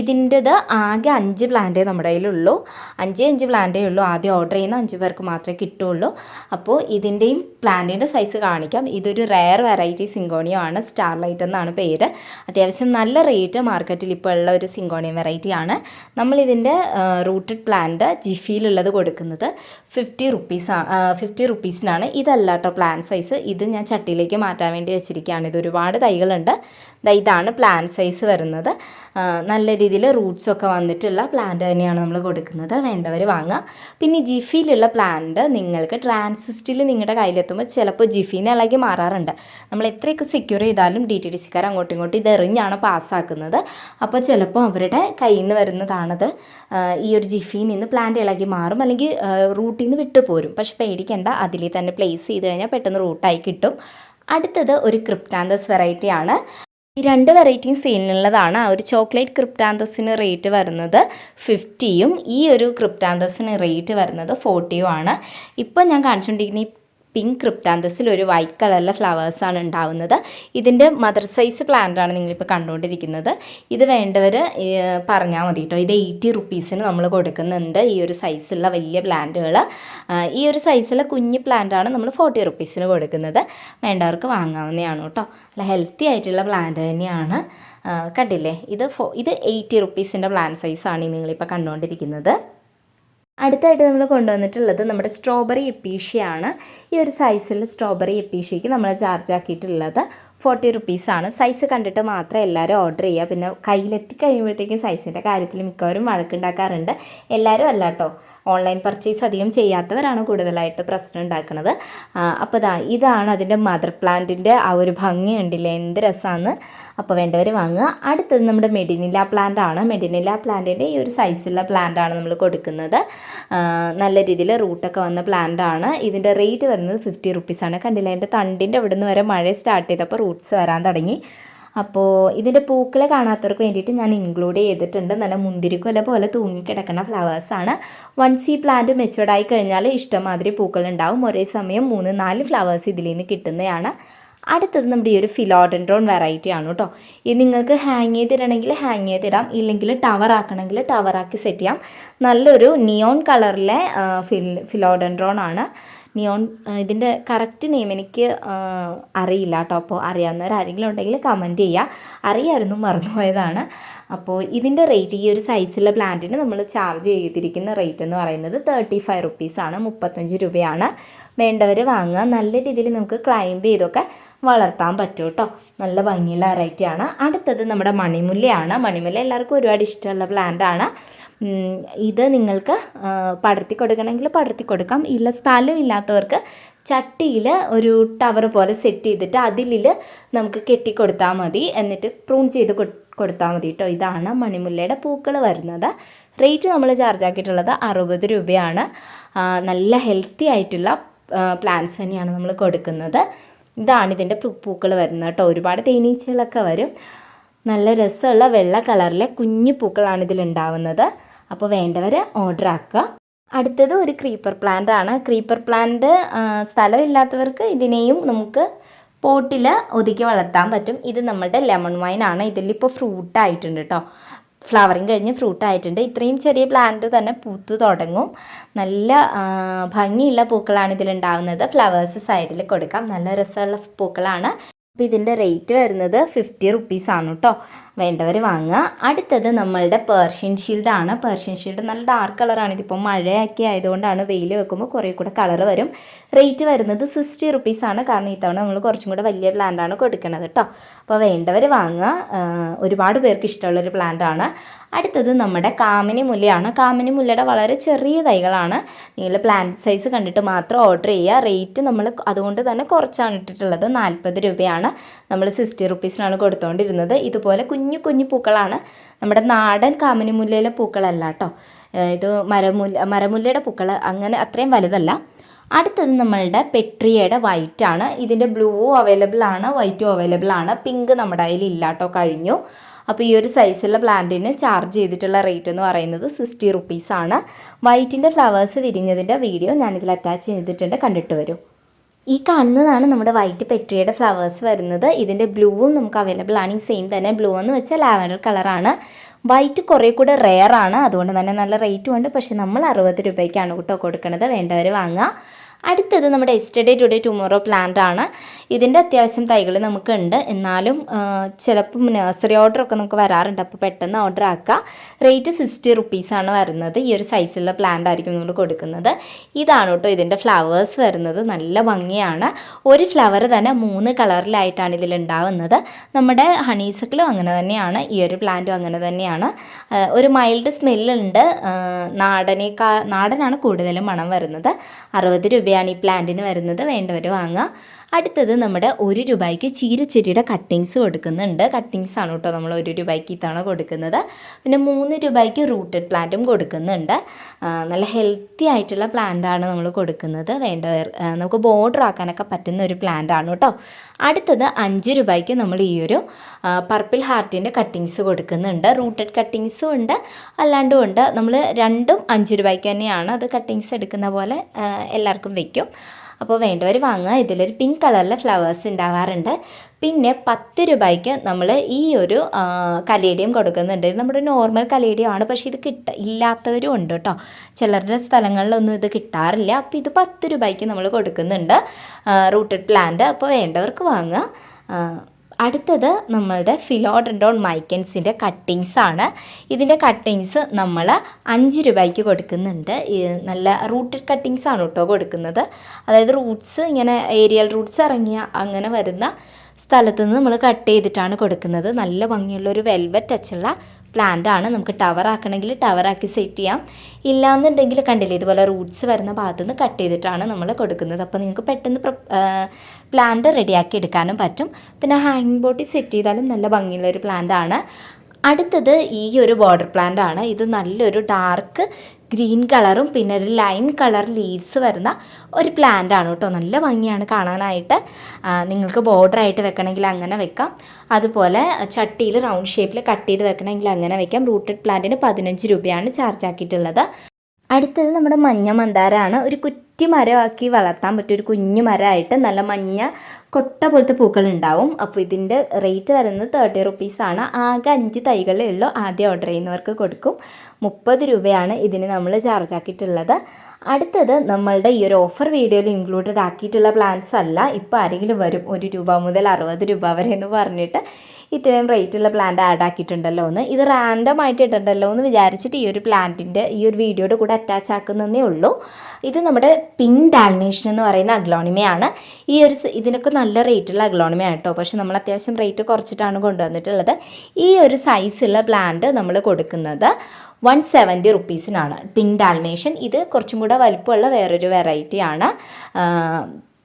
ഇതിന്റെത് ആകെ അഞ്ച് പ്ലാന്റേ നമ്മുടെ കയ്യിലുള്ളൂ. അഞ്ച് അഞ്ച് പ്ലാന്റേ ഉള്ളൂ. ആദ്യം ഓർഡർ ചെയ്യുന്ന അഞ്ച് പേർക്ക് മാത്രമേ കിട്ടുള്ളൂ. അപ്പോൾ ഇതിന്റെയും പ്ലാന്റിന്റെ സൈസ് കാണിക്കാം. ഇതൊരു റയർ വെറൈറ്റി സിങ്കോണിയം ആണ്. സ്റ്റാർലൈറ്റ് എന്നാണ് പേര്. അത്യാവശ്യം നല്ല റേറ്റ് മാർക്കറ്റിൽ ഇപ്പോൾ ഉള്ള ഒരു സിങ്കോണിയം വെറൈറ്റി ആണ്. നമ്മളിതിന്റെ റൂട്ടഡ് പ്ലാന്റ് ജിഫിയിലുള്ളത് കൊടുക്കുന്നത് ഫിഫ്റ്റി റുപ്പീസാണ് ഫിഫ്റ്റി റുപ്പീസിനാണ് ഇതല്ല കേട്ടോ പ്ലാൻ സൈസ് ഇത് ഞാൻ ചട്ടിയിലേക്ക് മാറ്റാൻ വേണ്ടി വെച്ചിരിക്കുകയാണ്. ഇത് ഒരുപാട് തൈകളുണ്ട്. ഇതാണ് പ്ലാൻ സൈസ് വരുന്നത്. നല്ല രീതിയിൽ റൂട്ട്സ് ഒക്കെ വന്നിട്ടുള്ള പ്ലാന്റ് തന്നെയാണ് നമ്മൾ കൊടുക്കുന്നത്. വേണ്ടവർ വാങ്ങുക. പിന്നെ ജിഫിയിലുള്ള പ്ലാന്റ് നിങ്ങൾക്ക് ട്രാൻസിസ്റ്റിൽ നിങ്ങളുടെ കയ്യിലെത്തുമ്പോൾ ചിലപ്പോൾ ജിഫീനെ ഇളകി മാറാറുണ്ട്. നമ്മൾ എത്രയൊക്കെ സെക്യൂർ ചെയ്താലും ഡി ടി ഡി സിക്കാർ അങ്ങോട്ടും ഇങ്ങോട്ടും ഇത് എറിഞ്ഞാണ് പാസ്സാക്കുന്നത് അപ്പോൾ ചിലപ്പോൾ അവരുടെ കയ്യിൽ നിന്ന് വരുന്നതാണത് ഈ ഒരു ജിഫിയിൽ നിന്ന് പ്ലാന്റ് ഇളകി മാറും. അല്ലെങ്കിൽ റൂട്ടിൽ നിന്ന് വിട്ടു പോരും പക്ഷെ പേടിക്കേണ്ട. അതിൽ തന്നെ പ്ലേസ് ചെയ്ത് കഴിഞ്ഞാൽ പെട്ടെന്ന് റൂട്ടായി കിട്ടും. അടുത്തത് ഒരു ക്രിപ്റ്റാന്തസ് വെറൈറ്റി ആണ്. ഈ രണ്ട് വെറൈറ്റിയും സെയിലിനുള്ളതാണ് ഒരു ചോക്ലേറ്റ് ക്രിപ്റ്റാന്തസിന് റേറ്റ് വരുന്നത് ഫിഫ്റ്റിയും ഈ ഒരു ക്രിപ്റ്റാന്തസിന് റേറ്റ് വരുന്നത് ഫോർട്ടിയും ആണ്. ഇപ്പം ഞാൻ കാണിച്ചുകൊണ്ടിരിക്കുന്ന ഈ പിങ്ക് ക്രിപ്റ്റാന്തസിൽ ഒരു വൈറ്റ് കളറിലെ ഫ്ലവേഴ്സാണ് ഉണ്ടാവുന്നത്. ഇതിന്റെ മദർ സൈസ് പ്ലാന്റാണ് നിങ്ങളിപ്പോൾ കണ്ടുകൊണ്ടിരിക്കുന്നത്. ഇത് വേണ്ടവർ പറഞ്ഞാൽ മതി കേട്ടോ. ഇത് എയ്റ്റി റുപ്പീസിന് നമ്മൾ കൊടുക്കുന്നുണ്ട് ഈ ഒരു സൈസുള്ള വലിയ പ്ലാന്റുകൾ ഈ ഒരു സൈസുള്ള കുഞ്ഞ് പ്ലാന്റാണ് നമ്മൾ ഫോർട്ടി റുപ്പീസിന് കൊടുക്കുന്നത്. വേണ്ടവർക്ക് വാങ്ങാവുന്നതാണ് കേട്ടോ. അല്ല ഹെൽത്തി ആയിട്ടുള്ള പ്ലാന്റ് തന്നെയാണ്. കണ്ടില്ലേ? ഇത് ഫോ ഇത് എയ്റ്റി റുപ്പീസിന്റെ പ്ലാൻ സൈസാണ് നിങ്ങളിപ്പോൾ കണ്ടുകൊണ്ടിരിക്കുന്നത്. അടുത്തായിട്ട് നമ്മൾ കൊണ്ടുവന്നിട്ടുള്ളത് നമ്മുടെ സ്ട്രോബെറി എപ്പീഷ്യയാണ് ഈ ഒരു സൈസിൽ സ്ട്രോബെറി എപ്പീഷ്യയ്ക്ക് നമ്മൾ ചാർജ് ആക്കിയിട്ടുള്ളത് ഫോർട്ടി റുപ്പീസാണ് സൈസ് കണ്ടിട്ട് മാത്രം എല്ലാവരും ഓർഡർ ചെയ്യുക. പിന്നെ കയ്യിലെത്തി കഴിയുമ്പോഴത്തേക്കും സൈസിന്റെ കാര്യത്തിൽ മിക്കവരും വഴക്കുണ്ടാക്കാറുണ്ട്. എല്ലാവരും അല്ല കേട്ടോ ഓൺലൈൻ പർച്ചേസ് അധികം ചെയ്യാത്തവരാണ് കൂടുതലായിട്ട് പ്രശ്നം ഉണ്ടാക്കുന്നത്. അപ്പോൾ ഇതാ ഇതാണ് അതിന്റെ മദർ പ്ലാന്റിന്റെ ആ ഒരു ഭംഗി ഉണ്ടല്ലേ എന്ത് രസമാണ് അപ്പോൾ വേണ്ടവർ വാങ്ങുക. അടുത്തത് നമ്മുടെ മെഡിനില പ്ലാന്റ് ആണ്. മെഡിനില പ്ലാന്റിന്റെ ഈ ഒരു സൈസുള്ള പ്ലാന്റ് ആണ് നമ്മൾ കൊടുക്കുന്നത്. നല്ല രീതിയിൽ റൂട്ടൊക്കെ വന്ന പ്ലാന്റ് ആണ്. ഇതിന്റെ റേറ്റ് വരുന്നത് ഫിഫ്റ്റി റുപ്പീസാണ് കണ്ടില്ല? എന്റെ തണ്ടിന്റെ ഇവിടുന്ന് വരെ മഴ സ്റ്റാർട്ട് ചെയ്തപ്പോൾ റൂട്ട്സ് വരാൻ തുടങ്ങി. അപ്പോൾ ഇതിന്റെ പൂക്കളെ കാണാത്തവർക്ക് വേണ്ടിയിട്ട് ഞാൻ ഇൻക്ലൂഡ് ചെയ്തിട്ടുണ്ട്. നല്ല മുന്തിരിക്കൊല പോലെ തൂങ്ങിക്കിടക്കുന്ന ഫ്ലവേഴ്സാണ് വൺ ഈ പ്ലാന്റ് മെച്ചുവേർഡ് ആയി കഴിഞ്ഞാൽ ഇഷ്ടമാതിരി പൂക്കൾ ഉണ്ടാവും ഒരേ സമയം മൂന്ന് നാല് ഫ്ലവേഴ്സ് ഇതിൽ നിന്ന് കിട്ടുന്നതാണ്. അടുത്തത് നമ്മുടെ ഈ ഒരു ഫിലോഡൻഡ്രോൺ വെറൈറ്റി ആണ് കേട്ടോ ഇത് നിങ്ങൾക്ക് ഹാങ് ചെയ്തിടണമെങ്കിൽ ഹാങ് ചെയ്തിടാം. ഇല്ലെങ്കിൽ ടവർ ആക്കണമെങ്കിൽ ആക്കി സെറ്റ് ചെയ്യാം. നല്ലൊരു നിയോൺ കളറിലെ ഫിൽ ഫിലോഡൻഡ്രോൺ ആണ്. നിയോൺ ഇതിന്റെ കറക്റ്റ് നെയിം എനിക്ക് അറിയില്ല കേട്ടോ അപ്പോൾ അറിയാവുന്നവരാരെങ്കിലും ഉണ്ടെങ്കിൽ കമന്റ് ചെയ്യുക അറിയാമായിരുന്നു മറന്നുപോയതാണ്. അപ്പോൾ ഇതിന്റെ റേറ്റ് ഈ ഒരു സൈസുള്ള പ്ലാന്റിന് നമ്മൾ ചാർജ് ചെയ്തിരിക്കുന്ന റേറ്റ് എന്ന് പറയുന്നത് തേർട്ടി ഫൈവ് റുപ്പീസാണ് മുപ്പത്തഞ്ച് രൂപയാണ്. വേണ്ടവർ വാങ്ങുക. നല്ല രീതിയിൽ നമുക്ക് ക്ലൈംബ് ചെയ്തൊക്കെ വളർത്താൻ പറ്റും കേട്ടോ നല്ല ഭംഗിയുള്ള വെറൈറ്റിയാണ് അടുത്തത് നമ്മുടെ മണിമുല്ലയാണ്. മണിമുല്ല എല്ലാവർക്കും ഒരുപാട് ഇഷ്ടമുള്ള പ്ലാന്റാണ് ഇത് നിങ്ങൾക്ക് പടർത്തി കൊടുക്കണമെങ്കിൽ പടർത്തി കൊടുക്കാം. ഇല്ല സ്ഥലമില്ലാത്തവർക്ക് ചട്ടിയിൽ ഒരു ടവർ പോലെ സെറ്റ് ചെയ്തിട്ട് അതിലിൽ നമുക്ക് കെട്ടിക്കൊടുത്താൽ മതി. എന്നിട്ട് പ്രൂൺ ചെയ്ത് കൊടുത്താൽ മതി കേട്ടോ ഇതാണ് മണിമുല്ലയുടെ പൂക്കൾ വരുന്നത്. റേറ്റ് നമ്മൾ ചാർജ് ആക്കിയിട്ടുള്ളത് അറുപത് രൂപയാണ്. നല്ല ഹെൽത്തി ആയിട്ടുള്ള പ്ലാന്റ്സ് തന്നെയാണ് നമ്മൾ കൊടുക്കുന്നത്. ഇതാണ് ഇതിന്റെ പൂക്കൾ വരുന്നത് കേട്ടോ ഒരുപാട് തേനീച്ചകളൊക്കെ വരും. നല്ല രസമുള്ള വെള്ള കളറിലെ കുഞ്ഞു പൂക്കളാണ് ഇതിലുണ്ടാവുന്നത്. അപ്പോൾ വേണ്ടവർ ഓർഡർ ആക്കുക. അടുത്തത് ഒരു ക്രീപ്പർ പ്ലാന്റ് ആണ്. ക്രീപ്പർ പ്ലാന്റ് സ്ഥലമില്ലാത്തവർക്ക് ഇതിനെയും നമുക്ക് പോട്ടിൽ ഒതുക്കി വളർത്താൻ പറ്റും. ഇത് നമ്മുടെ ലെമൺ വൈൻ ആണ്. ഇതിലിപ്പോൾ ഫ്രൂട്ട് ആയിട്ടുണ്ട് കേട്ടോ ഫ്ലവറിങ് കഴിഞ്ഞ് ഫ്രൂട്ട് ആയിട്ടുണ്ട്. ഇത്രയും ചെറിയ പ്ലാന്റ് തന്നെ പൂത്ത് തുടങ്ങും. നല്ല ഭംഗിയുള്ള പൂക്കളാണ് ഇതിലുണ്ടാവുന്നത്. ഫ്ലവേഴ്സ് സൈഡിൽ കൊടുക്കാം. നല്ല രസമുള്ള പൂക്കളാണ്. അപ്പോൾ ഇതിന്റെ റേറ്റ് വരുന്നത് ഫിഫ്റ്റി റുപ്പീസാണ് കേട്ടോ വേണ്ടവർ വാങ്ങുക. അടുത്തത് നമ്മളുടെ പേർഷ്യൻ ഷീൽഡാണ് പേർഷ്യൻ ഷീൽഡ് നല്ല ഡാർക്ക് കളറാണ് ഇതിപ്പോൾ മഴയൊക്കെ ആയതുകൊണ്ടാണ് വെയിൽ വെക്കുമ്പോൾ കുറേ കൂടെ കളർ വരും. റേറ്റ് വരുന്നത് സിക്സ്റ്റി റുപ്പീസാണ് കാരണം ഇത്തവണ നമ്മൾ കുറച്ചും കൂടെ വലിയ പ്ലാന്റാണ് കൊടുക്കുന്നത് കേട്ടോ. അപ്പോൾ വേണ്ടവർ വാങ്ങുക. ഒരുപാട് പേർക്ക് ഇഷ്ടമുള്ളൊരു പ്ലാന്റാണ് അടുത്തത് നമ്മുടെ കാമിനി മുല്ലയാണ്. കാമിനി മുല്ലയുടെ വളരെ ചെറിയ തൈകളാണ്. നിങ്ങൾ പ്ലാന്റ് സൈസ് കണ്ടിട്ട് മാത്രം ഓർഡർ ചെയ്യുക. റേറ്റ് നമ്മൾ അതുകൊണ്ട് തന്നെ കുറച്ചാണ് ഇട്ടിട്ടുള്ളത്. നാൽപ്പത് രൂപയാണ്. നമ്മൾ സിക്സ്റ്റി റുപ്പീസിനാണ് കൊടുത്തുകൊണ്ടിരുന്നത് ഇതുപോലെ കുഞ്ഞു കുഞ്ഞു കുഞ്ഞു പൂക്കളാണ്. നമ്മുടെ നാടൻ കാമിനി മുല്ലയിലെ പൂക്കളല്ല കേട്ടോ. ഇത് മരമുല്ല മരമുല്ലയുടെ പൂക്കൾ അങ്ങനെ അത്രയും വലുതല്ല. അടുത്തത് നമ്മളുടെ പെട്രിയയുടെ വൈറ്റ് ആണ്. ഇതിന്റെ ബ്ലൂവും അവൈലബിൾ ആണ് വൈറ്റും അവൈലബിൾ ആണ്. പിങ്ക് നമ്മുടെ കയ്യിൽ ഇല്ലാട്ടോ കഴിഞ്ഞു. അപ്പോൾ ഈ ഒരു സൈസുള്ള പ്ലാന്റിന് ചാർജ് ചെയ്തിട്ടുള്ള റേറ്റ് എന്ന് പറയുന്നത് സിക്സ്റ്റി റുപ്പീസാണ് വൈറ്റിന്റെ ഫ്ലവേഴ്സ് വിരിഞ്ഞതിന്റെ വീഡിയോ ഞാനിതിൽ അറ്റാച്ച് ചെയ്തിട്ടുണ്ട് കണ്ടിട്ട് വരും. ഈ കാണുന്നതാണ് നമ്മുടെ വൈറ്റ് പെട്രിയുടെ ഫ്ലവേഴ്സ് വരുന്നത്. ഇതിന്റെ ബ്ലൂവും നമുക്ക് അവൈലബിൾ ആണ്. ഈ സെയിം തന്നെ ബ്ലൂ എന്ന് വെച്ചാൽ ലാവൻഡർ കളറാണ് വൈറ്റ് കുറേ കൂടെ റെയർ ആണ്. അതുകൊണ്ട് തന്നെ നല്ല റേറ്റും ഉണ്ട്. പക്ഷേ നമ്മൾ അറുപത് രൂപയ്ക്കാണ് കേട്ടോ കൊടുക്കുന്നത് വേണ്ടവർ വാങ്ങുക. അടുത്തത് നമ്മുടെ എസ്റ്റർഡേ ടുഡേ ടുമോറോ പ്ലാന്റ് ആണ്. ഇതിന്റെ അത്യാവശ്യം തൈകൾ നമുക്കുണ്ട്. എന്നാലും ചിലപ്പം നഴ്സറി ഒക്കെ നമുക്ക് വരാറുണ്ട്. അപ്പോൾ പെട്ടെന്ന് ഓർഡർ ആക്കുക റേറ്റ് സിക്സ്റ്റി റുപ്പീസാണ് വരുന്നത്. ഈ ഒരു സൈസുള്ള പ്ലാന്റ് ആയിരിക്കും നമ്മൾ കൊടുക്കുന്നത്. ഇതാണ് കേട്ടോ ഇതിന്റെ ഫ്ലവേഴ്സ് വരുന്നത്. നല്ല ഭംഗിയാണ്. ഒരു ഫ്ലവർ തന്നെ മൂന്ന് കളറിലായിട്ടാണ് ഇതിൽ ഉണ്ടാവുന്നത്. നമ്മുടെ ഹണീസക്കിളും അങ്ങനെ തന്നെയാണ്. ഈ ഒരു പ്ലാന്റും അങ്ങനെ തന്നെയാണ്. ഒരു മൈൽഡ് സ്മെല്ലുണ്ട് നാടനേക്കാ നാടനാണ് കൂടുതലും മണം വരുന്നത്. അറുപത് രൂപ രൂപയാണ് ഈ പ്ലാന്റിന് വരുന്നത് വേണ്ടവർ വാങ്ങുക. അടുത്തത് നമ്മുടെ ഒരു രൂപയ്ക്ക് ചീരച്ചെടിയുടെ കട്ടിങ്സ് കൊടുക്കുന്നുണ്ട്. കട്ടിങ്സ് ആണ് കേട്ടോ നമ്മൾ ഒരു രൂപയ്ക്ക് ഇത്തവണ കൊടുക്കുന്നത്. പിന്നെ മൂന്ന് രൂപയ്ക്ക് റൂട്ടഡ് പ്ലാന്റും കൊടുക്കുന്നുണ്ട്. നല്ല ഹെൽത്തി ആയിട്ടുള്ള പ്ലാന്റാണ് നമ്മൾ കൊടുക്കുന്നത്. വേണ്ട നമുക്ക് ബോർഡർ ആക്കാനൊക്കെ പറ്റുന്ന ഒരു പ്ലാന്റ് ആണ് കേട്ടോ. അടുത്തത് അഞ്ച് രൂപയ്ക്ക് നമ്മൾ ഈ ഒരു പർപ്പിൾ ഹാർട്ടിന്റെ കട്ടിങ്സ് കൊടുക്കുന്നുണ്ട്. റൂട്ടഡ് കട്ടിങ്സും ഉണ്ട്. അല്ലാണ്ടും ഉണ്ട് നമ്മൾ രണ്ടും അഞ്ച് രൂപയ്ക്ക് തന്നെയാണ് അത് കട്ടിങ്സ് എടുക്കുന്ന പോലെ എല്ലാവർക്കും വയ്ക്കും അപ്പോൾ വേണ്ടവർ വാങ്ങുക. ഇതിലൊരു പിങ്ക് കളറിലെ ഫ്ലവേഴ്സ് ഉണ്ടാവാറുണ്ട് പിന്നെ പത്ത് രൂപയ്ക്ക് നമ്മൾ ഈ ഒരു കലേഡിയം കൊടുക്കുന്നുണ്ട്. ഇത് നമ്മുടെ നോർമൽ കലേഡിയം ആണ്. പക്ഷേ ഇത് കിട്ട ഇല്ലാത്തവരും ഉണ്ട് കേട്ടോ ചിലരുടെ സ്ഥലങ്ങളിലൊന്നും ഇത് കിട്ടാറില്ല. അപ്പോൾ ഇത് പത്ത് രൂപയ്ക്ക് നമ്മൾ കൊടുക്കുന്നുണ്ട്. റൂട്ടഡ് പ്ലാന്റ് അപ്പോൾ വേണ്ടവർക്ക് വാങ്ങുക. അടുത്തത് നമ്മളുടെ ഫിലോഡൻഡോൺ മൈക്കൻസിന്റെ കട്ടിങ്സ് ആണ്. ഇതിന്റെ കട്ടിങ്സ് നമ്മൾ അഞ്ച് രൂപയ്ക്ക് കൊടുക്കുന്നുണ്ട്. നല്ല റൂട്ടഡ് കട്ടിങ്സ് ആണ് കേട്ടോ കൊടുക്കുന്നത്. അതായത് റൂട്ട്സ് ഇങ്ങനെ ഏരിയൽ റൂട്ട്സ് ഇറങ്ങിയ അങ്ങനെ വരുന്ന സ്ഥലത്ത് നിന്ന് നമ്മൾ കട്ട് ചെയ്തിട്ടാണ് കൊടുക്കുന്നത്. നല്ല ഭംഗിയുള്ള ഒരു വെൽവെറ്റ് ടച്ചുള്ള പ്ലാന്റ് ആണ്. നമുക്ക് ടവർ ആക്കണമെങ്കിൽ ടവർ ആക്കി സെറ്റ് ചെയ്യാം. ഇല്ലാന്നുണ്ടെങ്കിൽ കണ്ടില്ലേ ഇതുപോലെ റൂട്ട്സ് വരുന്ന ഭാഗത്ത് നിന്ന് കട്ട് ചെയ്തിട്ടാണ് നമ്മൾ കൊടുക്കുന്നത്. അപ്പോൾ നിങ്ങൾക്ക് പെട്ടെന്ന് പ്ലാന്റ് റെഡിയാക്കി എടുക്കാനും പറ്റും. പിന്നെ ഹാങ്ങിങ് ബോട്ടിൽ സെറ്റ് ചെയ്താലും നല്ല ഭംഗിയുള്ള ഒരു പ്ലാന്റ് ആണ്. അടുത്തത് ഈ ഒരു ബോർഡർ പ്ലാന്റ് ആണ്. ഇത് നല്ലൊരു ഡാർക്ക് ഗ്രീൻ കളറും പിന്നെ ഒരു ലൈം കളർ ലീവ്സ് വരുന്ന ഒരു പ്ലാന്റ് ആണ് കേട്ടോ. നല്ല ഭംഗിയാണ് കാണാനായിട്ട്. നിങ്ങൾക്ക് ബോർഡർ ആയിട്ട് വെക്കണമെങ്കിൽ അങ്ങനെ വെക്കാം. അതുപോലെ ചട്ടിയിൽ റൗണ്ട് ഷേപ്പിൽ കട്ട് ചെയ്ത് വെക്കണമെങ്കിൽ അങ്ങനെ വെക്കാം. റൂട്ടഡ് പ്ലാന്റിന് പതിനഞ്ച് രൂപയാണ് ചാർജ് ആക്കിയിട്ടുള്ളത്. അടുത്തത് നമ്മുടെ മഞ്ഞ മന്ദാരമാണ്. ഒരു കുറ്റി മരമാക്കി വളർത്താൻ പറ്റിയ ഒരു കുഞ്ഞു മരമായിട്ട് നല്ല മഞ്ഞ കൊട്ട പോലത്തെ പൂക്കൾ ഉണ്ടാവും അപ്പോൾ ഇതിന്റെ റേറ്റ് വരുന്നത് തേർട്ടി റുപ്പീസാണ് ആകെ അഞ്ച് തൈകളേ ഉള്ളൂ. ആദ്യം ഓർഡർ ചെയ്യുന്നവർക്ക് കൊടുക്കും. മുപ്പത് രൂപയാണ് ഇതിന് നമ്മൾ ചാർജ് ആക്കിയിട്ടുള്ളത്. അടുത്തത് നമ്മളുടെ ഈ ഒരു ഓഫർ വീഡിയോയിൽ ഇൻക്ലൂഡഡ് ആക്കിയിട്ടുള്ള പ്ലാൻസ് അല്ല. ഇപ്പോൾ ആരെങ്കിലും വരും. ഒരു രൂപ മുതൽ അറുപത് രൂപ വരെ എന്ന് പറഞ്ഞിട്ട് ഇത്രയും റേറ്റുള്ള പ്ലാന്റ് ആഡ് ആക്കിയിട്ടുണ്ടല്ലോ എന്ന്. ഇത് റാൻഡം ആയിട്ട് ഇട്ടുണ്ടല്ലോ എന്ന് വിചാരിച്ചിട്ട് ഈ ഒരു പ്ലാന്റിന്റെ ഈ ഒരു വീഡിയോയുടെ കൂടെ അറ്റാച്ച് ആക്കുന്നതേ ഉള്ളൂ. ഇത് നമ്മുടെ പിൻ ഡാൽമേഷൻ എന്ന് പറയുന്ന അഗ്ലോണിമയാണ് ഈ ഒരു ഇതിനൊക്കെ നല്ല റേറ്റുള്ള അഗ്ലോണിമയാണ് കേട്ടോ പക്ഷെ നമ്മൾ അത്യാവശ്യം റേറ്റ് കുറച്ചിട്ടാണ് കൊണ്ടുവന്നിട്ടുള്ളത്. ഈ ഒരു സൈസുള്ള പ്ലാന്റ് നമ്മൾ കൊടുക്കുന്നത് വൺ സെവന്റി റുപ്പീസിനാണ് പിൻ ഡാൽമേഷൻ ഇത് കുറച്ചും കൂടെ വലിപ്പമുള്ള വേറൊരു വെറൈറ്റിയാണ്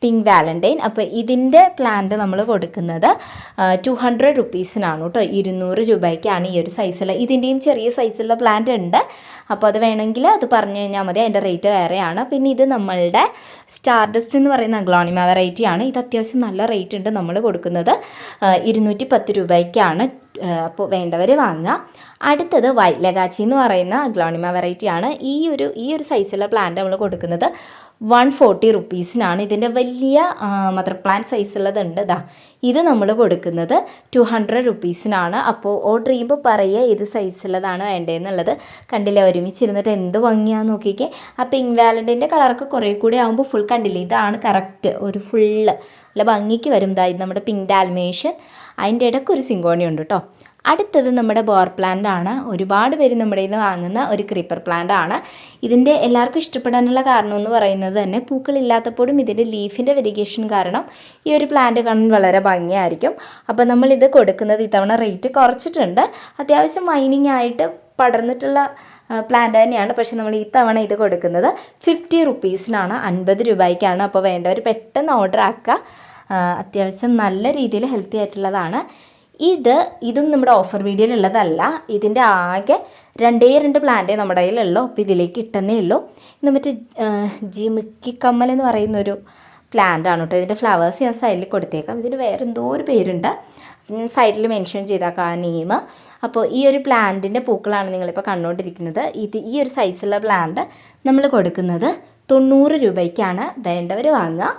പിങ്ക് വാലന്റൈൻ അപ്പോൾ ഇതിന്റെ പ്ലാന്റ് നമ്മൾ കൊടുക്കുന്നത് ടു ഹൺഡ്രഡ് റുപ്പീസിനാണ് കേട്ടോ. ഇരുന്നൂറ് രൂപയ്ക്കാണ് ഈ ഒരു സൈസുള്ള ഇതിന്റെയും ചെറിയ സൈസുള്ള പ്ലാന്റ് ഉണ്ട്. അപ്പോൾ അത് വേണമെങ്കിൽ അത് പറഞ്ഞു കഴിഞ്ഞാൽ മതി. അതിന്റെ റേറ്റ് വേറെയാണ്. പിന്നെ ഇത് നമ്മളുടെ സ്റ്റാർഡസ്റ്റ് എന്ന് പറയുന്ന അഗ്ലോണിമ വെറൈറ്റി ആണ്. ഇത് അത്യാവശ്യം നല്ല റേറ്റ് ഉണ്ട് നമ്മൾ കൊടുക്കുന്നത്. ഇരുന്നൂറ്റി പത്ത് രൂപയ്ക്കാണ്. അപ്പോൾ വേണ്ടവർ വാങ്ങുക. അടുത്തത് വൈറ്റ് ലഗാച്ചി എന്ന് പറയുന്ന അഗ്ലോണിമ വെറൈറ്റി ആണ്. ഈ ഒരു ഈ ഒരു സൈസിലുള്ള പ്ലാന്റ് നമ്മൾ കൊടുക്കുന്നത് വൺ ഫോർട്ടി റുപ്പീസിനാണ് ഇതിന്റെ വലിയ മദർ പ്ലാൻ സൈസ് ഉള്ളതുണ്ട് ഇതാ ഇത് നമ്മൾ കൊടുക്കുന്നത് ടു ഹൺഡ്രഡ് റുപ്പീസിനാണ്. അപ്പോൾ ഓർഡർ ചെയ്യുമ്പോൾ പറയുക ഏത് സൈസുള്ളതാണ് വേണ്ടതെന്നുള്ളത് കണ്ടില്ലേ ഒരുമിച്ചിരുന്നിട്ട് എന്ത് ഭംഗിയാന്ന് നോക്കിക്കേ. ആ പിങ്ക് വാലന്റിന്റെ കളറൊക്കെ കുറേ കൂടി ആകുമ്പോൾ ഫുൾ കണ്ടില്ലേ ഇതാണ് കറക്റ്റ് ഒരു ഫുള്ള് നല്ല ഭംഗിക്ക് വരും. ഇതാ ഇത് നമ്മുടെ പിങ്ക് ഡാൽമേഷൻ അതിന്റെ ഇടയ്ക്ക് ഒരു സിങ്കോണി ഉണ്ട് കേട്ടോ. അടുത്തത് നമ്മുടെ ബോർ പ്ലാന്റ് ആണ്. ഒരുപാട് പേര് നമ്മുടെ ഇന്ന് വാങ്ങുന്ന ഒരു ക്രീപ്പർ പ്ലാന്റ് ആണ്. ഇതിന്റെ എല്ലാവർക്കും ഇഷ്ടപ്പെടാനുള്ള കാരണം എന്ന് പറയുന്നത് തന്നെ പൂക്കളില്ലാത്തപ്പോഴും ഇതിന്റെ ലീഫിന്റെ വെരിഗേഷൻ കാരണം ഈ ഒരു പ്ലാന്റ് കാണാൻ വളരെ ഭംഗിയായിരിക്കും. അപ്പോൾ നമ്മളിത് കൊടുക്കുന്നത് ഇത്തവണ റേറ്റ് കുറച്ചിട്ടുണ്ട്. അത്യാവശ്യം മൈനിങ് ആയിട്ട് പടർന്നിട്ടുള്ള പ്ലാന്റ് തന്നെയാണ്. പക്ഷേ നമ്മൾ ഈ തവണ ഇത് കൊടുക്കുന്നത് ഫിഫ്റ്റി റുപ്പീസിനാണ് അൻപത് രൂപയ്ക്കാണ്. അപ്പോൾ വേണ്ടവർ പെട്ടെന്ന് ഓർഡർ ആക്കുക. അത്യാവശ്യം നല്ല രീതിയിൽ ഹെൽത്തി ആയിട്ടുള്ളതാണ്. ഇത് ഇതും നമ്മുടെ ഓഫർ വീഡിയോയിലുള്ളതല്ല ഇതിന്റെ ആകെ രണ്ടേ രണ്ട് പ്ലാന്റേ നമ്മുടെ കയ്യിലുള്ളൂ. അപ്പോൾ ഇതിലേക്ക് ഇട്ടെന്നേ ഉള്ളൂ. ഇത് മറ്റേ ജിമിക്കി കമ്മൽ എന്ന് പറയുന്നൊരു പ്ലാന്റ് ആണ് കേട്ടോ. ഇതിന്റെ ഫ്ലവേഴ്സ് ഞാൻ സൈഡിൽ കൊടുത്തേക്കാം. ഇതിന് വേറെ എന്തോ ഒരു പേരുണ്ട്. ഞാൻ സൈഡിൽ മെൻഷൻ ചെയ്താക്കാം ആ നെയിം അപ്പോൾ ഈ ഒരു പ്ലാന്റിന്റെ പൂക്കളാണ് നിങ്ങളിപ്പോൾ കണ്ടുകൊണ്ടിരിക്കുന്നത് ഇത് ഈ ഒരു സൈസുള്ള പ്ലാന്റ് നമ്മൾ കൊടുക്കുന്നത് തൊണ്ണൂറ് രൂപയ്ക്കാണ് വേണ്ടവർ വാങ്ങുക.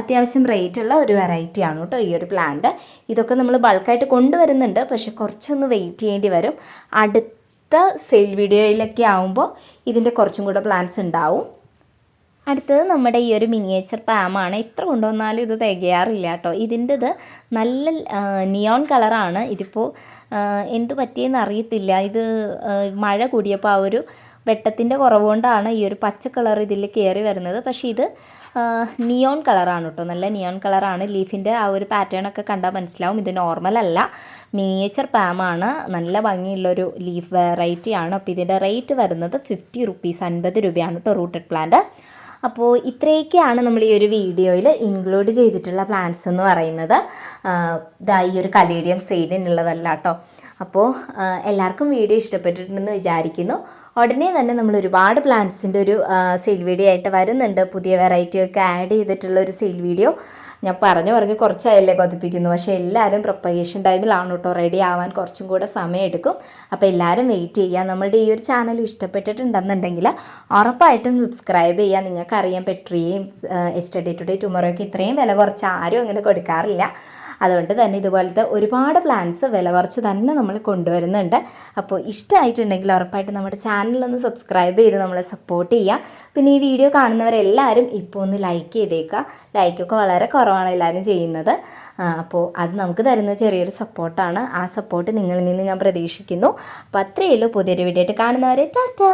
അത്യാവശ്യം റേറ്റുള്ള ഒരു വെറൈറ്റിയാണ് കേട്ടോ ഈ ഒരു പ്ലാന്റ്. ഇതൊക്കെ നമ്മൾ ബൾക്കായിട്ട് കൊണ്ടുവരുന്നുണ്ട്. പക്ഷെ കുറച്ചൊന്ന് വെയിറ്റ് ചെയ്യേണ്ടി വരും. അടുത്ത സെയിൽ വീഡിയോയിലൊക്കെ ആവുമ്പോൾ ഇതിന്റെ കുറച്ചും കൂടെ പ്ലാൻസ് ഉണ്ടാവും. അടുത്തത് നമ്മുടെ ഈ ഒരു മിനിയേച്ചർ പാമാണ് എത്ര കൊണ്ടുവന്നാലും ഇത് തികയാറില്ല കേട്ടോ. ഇതിന്റെ ഇത് നല്ല നിയോൺ കളറാണ്. ഇതിപ്പോൾ എന്ത് പറ്റിയെന്ന് അറിയത്തില്ല. ഇത് മഴ കൂടിയപ്പോൾ ആ ഒരു വെട്ടത്തിന്റെ കുറവ് കൊണ്ടാണ് ഈ ഒരു പച്ച കളർ ഇതിൽ കയറി വരുന്നത്. പക്ഷേ ഇത് നിയോൺ കളറാണ് കേട്ടോ നല്ല നിയോൺ കളറാണ് ലീഫിന്റെ ആ ഒരു പാറ്റേൺ ഒക്കെ കണ്ടാൽ മനസ്സിലാവും. ഇത് നോർമൽ അല്ല. മിനിയേച്ചർ പാമാണ് നല്ല ഭംഗിയുള്ളൊരു ലീഫ് വെറൈറ്റിയാണ് അപ്പോൾ ഇതിന്റെ റേറ്റ് വരുന്നത് ഫിഫ്റ്റി റുപ്പീസ് അൻപത് രൂപയാണ് കേട്ടോ റൂട്ടഡ് പ്ലാന്റ് അപ്പോൾ ഇത്രയൊക്കെയാണ് നമ്മൾ ഈ ഒരു വീഡിയോയിൽ ഇൻക്ലൂഡ് ചെയ്തിട്ടുള്ള പ്ലാൻസ് എന്ന് പറയുന്നത്. ഇതാ ഈ ഒരു കലീഡിയം സെയിലിനുള്ളതല്ല കേട്ടോ അപ്പോൾ എല്ലാവർക്കും വീഡിയോ ഇഷ്ടപ്പെട്ടിട്ടുണ്ടെന്ന് വിചാരിക്കുന്നു. ഉടനെ തന്നെ നമ്മൾ ഒരുപാട് പ്ലാന്റ്സിന്റെ ഒരു സെയിൽ വീഡിയോ ആയിട്ട് വരുന്നുണ്ട്. പുതിയ വെറൈറ്റി ഒക്കെ ആഡ് ചെയ്തിട്ടുള്ള ഒരു സെയിൽ വീഡിയോ ഞാൻ പറഞ്ഞു പറഞ്ഞ് കുറച്ചായല്ലേ കൊതിപ്പിക്കുന്നു. പക്ഷേ എല്ലാവരും പ്രൊപ്പഗേഷൻ ടൈമിലാണ് കേട്ടോ. റെഡി ആവാൻ കുറച്ചും കൂടെ സമയം എടുക്കും അപ്പോൾ എല്ലാവരും വെയിറ്റ് ചെയ്യുക. നമ്മളുടെ ഈ ഒരു ചാനൽ ഇഷ്ടപ്പെട്ടിട്ടുണ്ടെന്നുണ്ടെങ്കിൽ ഉറപ്പായിട്ടും സബ്സ്ക്രൈബ് ചെയ്യുക. നിങ്ങൾക്കറിയാം പെട്രിയും എസ്റ്റഡേ ടുഡേ ടുമറോയ്ക്ക് ഇത്രയും വില കുറച്ച് ആരും അങ്ങനെ കൊടുക്കാറില്ല. അതുകൊണ്ട് തന്നെ ഇതുപോലത്തെ ഒരുപാട് പ്ലാൻസ് വില കുറച്ച് തന്നെ നമ്മൾ കൊണ്ടുവരുന്നുണ്ട്. അപ്പോൾ ഇഷ്ടമായിട്ടുണ്ടെങ്കിൽ ഉറപ്പായിട്ട് നമ്മുടെ ചാനലൊന്ന് സബ്സ്ക്രൈബ് ചെയ്ത് നമ്മളെ സപ്പോർട്ട് ചെയ്യുക. പിന്നെ ഈ വീഡിയോ കാണുന്നവരെല്ലാവരും ഇപ്പോൾ ഒന്ന് ലൈക്ക് ചെയ്തേക്കുക. ലൈക്കൊക്കെ വളരെ കുറവാണ് എല്ലാവരും ചെയ്യുന്നത്. അപ്പോൾ അത് നമുക്ക് തരുന്ന ചെറിയൊരു സപ്പോർട്ടാണ് ആ സപ്പോർട്ട് നിങ്ങളിൽ നിന്ന് ഞാൻ പ്രതീക്ഷിക്കുന്നു. അപ്പോൾ അത്രയേ ഉള്ളൂ. പുതിയൊരു വീഡിയോ ആയിട്ട് കാണുന്നവരെ ടാറ്റാ